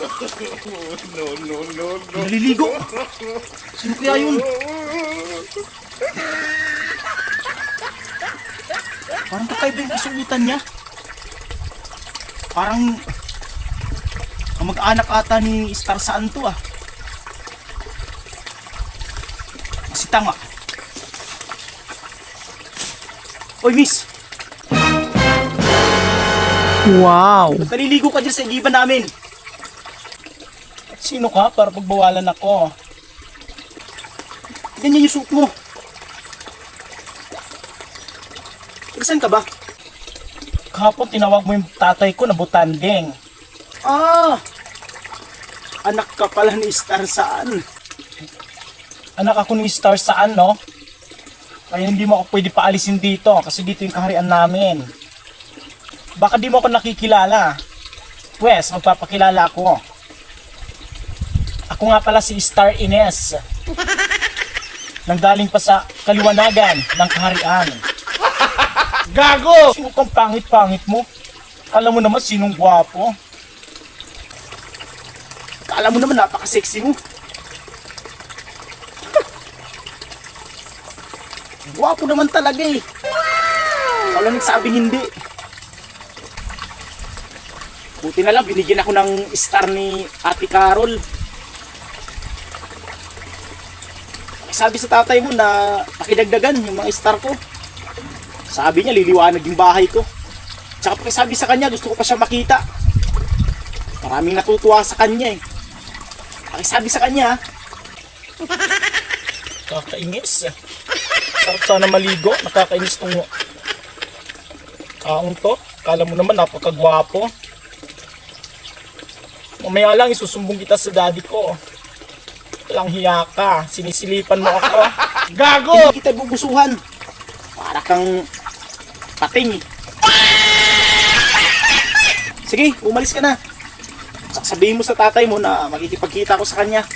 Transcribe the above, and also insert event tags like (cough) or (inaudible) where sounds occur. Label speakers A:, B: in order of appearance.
A: No, no, no, no.
B: Naliligo. Sino kaya yun? Parang kakaiba yung kasuotan niya. Parang kamag-anak ata ni Star Santo ah. Si Tama. Oy, miss!
C: Wow!
B: Naliligo ka dyan sa igiban namin? Sino ka para pagbawalan ako? Ganyan yung suot mo. Saan ka ba? Kahapon tinawag mo yung tatay ko na butandeng. Ah! Anak ka pala ni Star saan? Anak ako ni Star saan, no? Kaya hindi mo ako pwede paalisin dito kasi dito yung kaharian namin. Baka di mo ako nakikilala. Pwes, magpapakilala ako. Ako nga pala si Star Ines. Nanggaling pa sa kaliwanagan ng kaharian.
A: Gago!
B: Sino kang pangit-pangit mo? Kala mo naman sinong gwapo. Kala mo naman napaka-sexy mo. (laughs) Gwapo naman talaga eh. Wala nagsabing hindi. Buti na lang, binigyan ako ng star ni Ate Carol. Sabi sa tatay mo na pakidagdagan yung mga star ko. Sabi niya, liliwanag yung bahay ko. Tsaka pakisabi sa kanya, gusto ko pa siya makita. Maraming natutuwa sa kanya eh. Pakisabi sa kanya, (laughs) Kakainis. Sarap sana maligo. Nakakainis tong taong to. Kala mo naman napakagwapo. Mamaya lang isusumbong kita sa daddy ko. Walang hiya ka. Sinisilipan mo ako.
A: Gago!
B: Hindi kita gugusuhan. Para kang pating. Sige, umalis ka na. Sasabihin mo sa tatay mo na makikipagkita ako sa kanya.